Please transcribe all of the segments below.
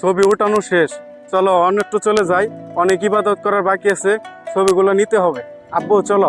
ছবি উঠানো শেষ। চলো অনেকটু চলে যাই। অনেক ইবাদত করার বাকি আছে, ছবিগুলো নিতে হবে। আব্বু, চলো।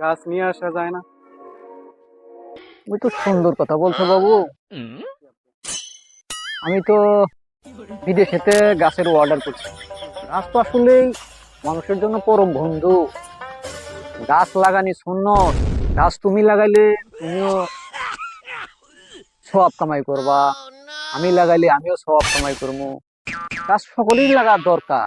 গাছ নিয়ে আসা যায় না। ওই তো সুন্দর কথা বলছো বাবু। আমি তো বিদেশেতে গাছের অর্ডার করছি। গাছ তো আসলেই মানুষের জন্য পরম বন্ধু। গাছ লাগানি শূন্য। গাছ তুমি লাগাইলে তুমিও সব কামাই করবা। আমি লাগাইলে আমিও সব কামাই করব গাছ সকলেই লাগার দরকার।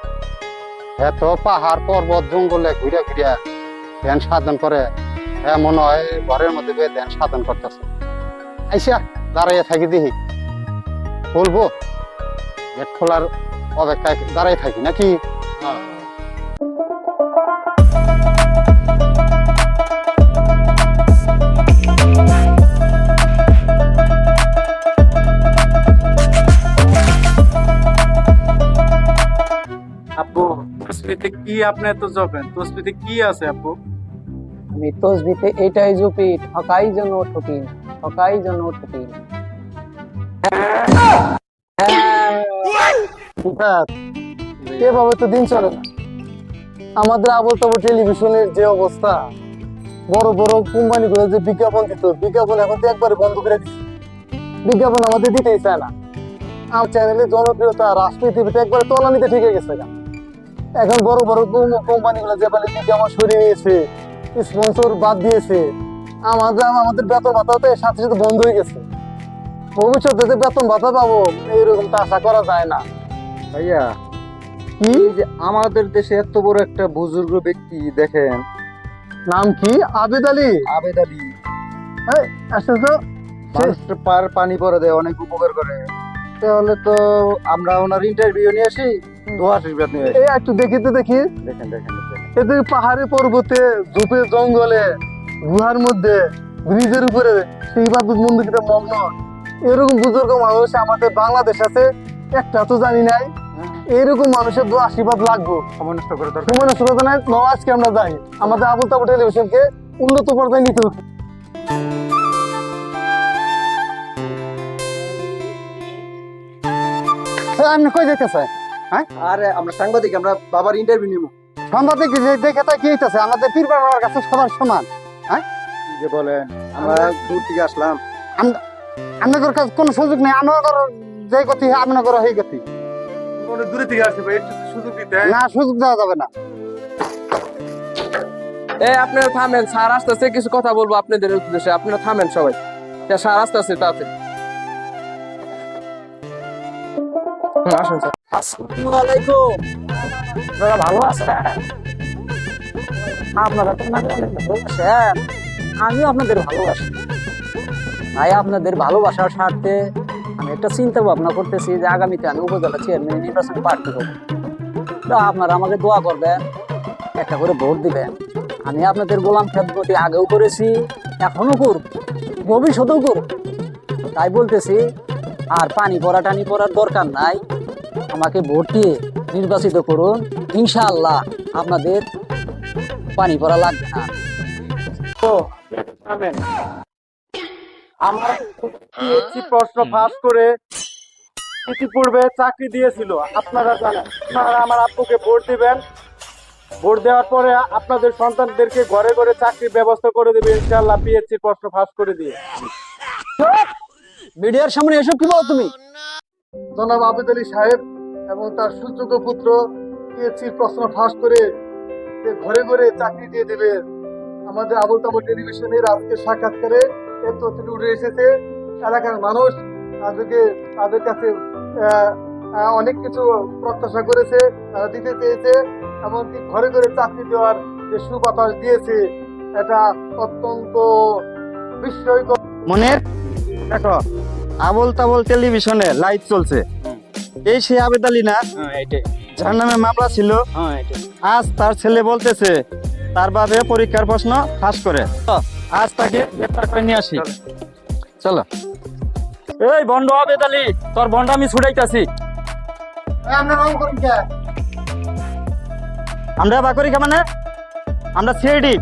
এত পাহাড় পর্বত জঙ্গলে ঘুরে ঘুরে ধ্যান সাধন করে হ্যাঁ মনে হয় ঘরের মধ্যে ধ্যান সাধন করতেছে। আইসা, দাঁড়াইয়া থাকি দেখি। বলব, গেট খোলার অপেক্ষায় দাঁড়াই থাকি নাকি? তসবিতে কি আপনি এত জবেন তসবিতে কি আছে আপু? আমি তসবিতে এটাই জপি ঠকাই যেন ঠকি ঠকাই যেন ঠকি না এভাবে তো দিন চলে না। আমাদের আবল টেলিভিশনের যে অবস্থা, বড় বড় কোম্পানি গুলো যে বিজ্ঞাপন দিত, বিজ্ঞাপন এখন তো একবারে বন্ধ করে দিচ্ছে বিজ্ঞাপন আমাদের দিতেই চায় না। আমার চ্যানেলের জনপ্রিয়তা রাজনীতিতে একবারে তলানিতে ঠিক হয়ে গেছে। এখন বড় বড় কোম্পানি গুলো যে বলে বিজ্ঞাপন সরিয়ে নিয়েছে স্পন্সর বাদ দিয়েছে। আমাদের আমাদের বেতন ভাতা তো সাথে সাথে বন্ধ হয়ে গেছে। ভবিষ্যতে যে বেতন ভাতা পাবো এরকম তো আশা করা যায় না। ভাইয়া কি? যে আমাদের দেশে এত বড় একটা বুজুর্গ ব্যক্তি দেখেন। নাম কি? আবেদ আলী? আবেদ আলী। আসলে তো পার পানি পরে দেয় অনেক উপকার করে। তাহলে তো আমরা ওনার ইন্টারভিউ নিয়ে আসি দোয়া আশীর্বাদ নিয়ে আসি। এই একটু দেখি তো দেখি। দেখেন দেখেন দেখেন। পাহাড়ে পর্বতে ঝুপে জঙ্গলে গুহার মধ্যে ব্রিজের উপরে সেই বাবুদ মন্দিরটা মগ্ন। এরকম বুজুর্গ মানুষ আমাদের বাংলাদেশ আছে একটা তো জানি নাই। এরকম মানুষের দু আশীর্বাদ লাগবো। সময় নষ্ট করে দরকার। নষ্ট নাই আজকে আমরা যাই। আমাদের আবুল তাবু টেলিভিশনকে উন্নত পর্যায়ে নিতে হবে। আপনি কই যেতেছে আরে আমরা সাংবাদিক আমরা বাবার ইন্টারভিউ নিব সাংবাদিক দেখে তা কি হইতেছে? আমাদের পীর বাবার কাছে সবার সমান কি যে বলেন আমরা দূর থেকে আসলাম। আপনাদের কাছে কোনো সুযোগ নেই। যে গতি হয়ে গতি। অনেক দূরে থেকে আসছে একটু সুযোগ দিতে। না সুযোগ দেওয়া যাবে না। এ আপনারা থামেন স্যার আসতেছে কিছু কথা বলব আপনাদের উদ্দেশ্যে। আপনারা থামেন সবাই। স্যার আসতেছে তাতে। আমিও আপনাদের ভালোবাসি ভাই আপনাদের ভালোবাসার স্বার্থে আমি একটা চিন্তা ভাবনা করতেছি যে আগামীতে আমি উপজেলা চেয়ারম্যান নির্বাচনে প্রার্থী হব তো আপনারা আমাকে দোয়া করবেন একটা করে ভোট দিবেন আমি আপনাদের গোলাম খেদমতি আগেও করেছি এখনও করব ভবিষ্যতেও করব তাই বলতেছি আর পানি পড়া টানি পড়ার দরকার নাই। আমাকে ভোট দিয়ে নির্বাচিত করুন। ইনশাআল্লাহ আপনাদের পানি পড়া লাগবে না। আমার পিএসসি প্রশ্ন ফাঁস করে ইতিপূর্বে চাকরি দিয়েছিল। আপনারা জানেন আপনারা আমার আব্বুকে ভোট দিবেন। ভোট দেওয়ার পরে আপনাদের সন্তানদেরকে ঘরে ঘরে চাকরির ব্যবস্থা করে দেবে। ইনশাআল্লাহ পিএসসি প্রশ্ন ফাঁস করে দিয়ে। মিডিয়ার সামনে এসব কি বলো তুমি? জনাব আবেদ আলী সাহেব এবং তার সুযোগ্য পুত্র পিএসসির প্রশ্ন ফাঁস করে যে ঘরে ঘরে চাকরি দিয়ে দেবে। আমাদের আবুল তাবুল টেলিভিশনের আজকে সাক্ষাৎকারে এর তথ্যটি উঠে এসেছে। এলাকার মানুষ তাদেরকে তাদের কাছে অনেক কিছু প্রত্যাশা করেছে তারা দিতে চেয়েছে এমনকি ঘরে ঘরে চাকরি দেওয়ার যে সুবাতাস দিয়েছে এটা অত্যন্ত বিস্ময়কর। মনের দেখো আবল তাবল টেলিভিশনে লাইভ চলছে এই সে আবেদ আলী না? যার নামে মামলা ছিল। আজ তার ছেলে বলতেছে তার বাবে পরীক্ষার প্রশ্ন ফাঁস করে। আজ তাকে গ্রেপ্তার করে নিয়ে আসি। চলো। এই বন্ড আবেদ আলী তোর বন্ড আমি ছুটাইতাছি। আমরা রং করি কে আমরা বাকরি মানে? আমরা সিআইডি।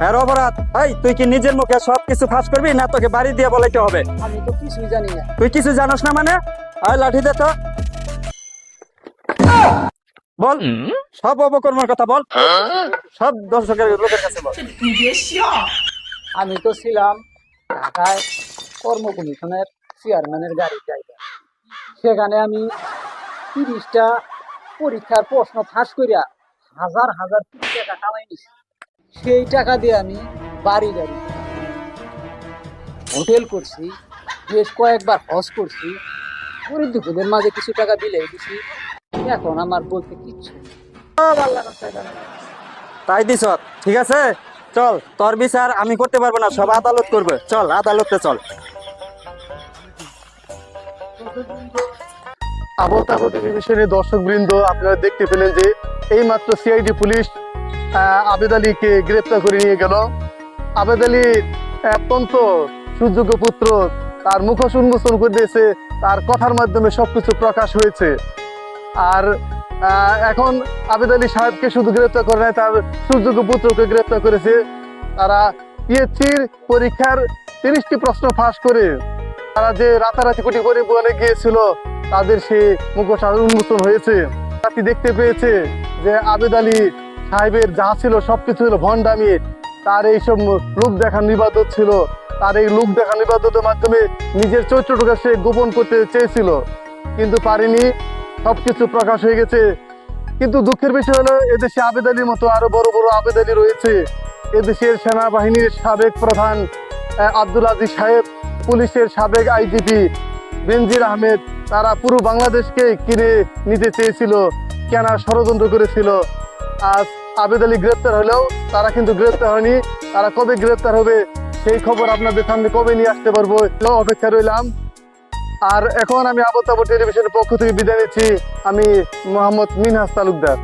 হ্যাঁ অপরাধ এই তুই কি নিজের মুখে সব কিছু ফাঁস করবি না তোকে বাড়ি দিয়ে বলাইতে হবে? আমি তো কিছুই জানি না। তুই কিছু জানোস না মানে? আয় লাঠি দে তো। বল সব অপকর্মের কথা বল। সব দর্শকের লোকের কাছে বল। আমি তো ছিলাম ঢাকায় কর্ম কমিশনের চেয়ারম্যানের গাড়ির ড্রাইভার সেখানে আমি তিরিশটা পরীক্ষার প্রশ্ন ফাঁস করিয়া হাজার হাজার কোটি টাকা কামাই নিছি। সেই টাকা দিয়ে আমি বাড়ি গাড়ি হোটেল করছি বেশ কয়েকবার হজ করছি। গরিব দুঃখদের মাঝে কিছু টাকা দিলে দিছি। এখন আমার বলতে কিচ্ছু। তাই দিস ঠিক আছে? চল তোর বিচার আমি করতে পারব না সব আদালত করবে। চল আদালতে চল। আবল তাবল টেলিভিশনের দর্শক বৃন্দ আপনারা দেখতে পেলেন যে এই মাত্র সিআইডি পুলিশ আবেদ আলীকে গ্রেপ্তার করে নিয়ে গেল। আবেদ আলী অত্যন্ত সুযোগ্য পুত্র, তার মুখোশ উন্মোচন করে দিয়েছে, তার কথার মাধ্যমে সবকিছু প্রকাশ হয়েছে। আর এখন আবেদ আলী সাহেবকে শুধু গ্রেপ্তার করে নাই, তার সুযোগ্য পুত্রকে গ্রেপ্তার করেছে। তারা পিএসসির পরীক্ষার তিরিশটি প্রশ্ন ফাঁস করে। তারা যে রাতারাতি কোটি পরিবহনে গিয়েছিল, তাদের সে মুখোশ উন্মোচন হয়েছে। তাকে দেখতে পেয়েছে? যে আবেদ আলী সাহেবের যা ছিল সব কিছু ছিল ভণ্ডামি। তার এইসব লোক দেখানো ইবাদত ছিল। তার এই লোক দেখানো ইবাদতের মাধ্যমে নিজের চরিত্রটাকে সে গোপন করতে চেয়েছিল। কিন্তু পারেনি সব কিছু প্রকাশ হয়ে গেছে। কিন্তু দুঃখের বিষয় হলো, এদেশে আবেদ আলীর মতো আরও বড় বড় আবেদ আলী রয়েছে। এদেশের সেনাবাহিনীর সাবেক প্রধান আব্দুল আজিজ সাহেব, পুলিশের সাবেক আইজিপি বেনজির আহমেদ, তারা পুরো বাংলাদেশকে কিনে নিতে চেয়েছিল। কেনার ষড়যন্ত্র করেছিল। আজ আবেদ আলী গ্রেপ্তার হলেও তারা কিন্তু গ্রেপ্তার হয়নি। তারা কবে গ্রেপ্তার হবে সেই খবর আপনাদের সামনে কবে নিয়ে আসতে পারব অপেক্ষা রইলাম। আর এখন আমি আবতাবর টেলিভিশনের পক্ষ থেকে বিদায় নিচ্ছি। আমি মোহাম্মদ মিনহাস তালুকদার।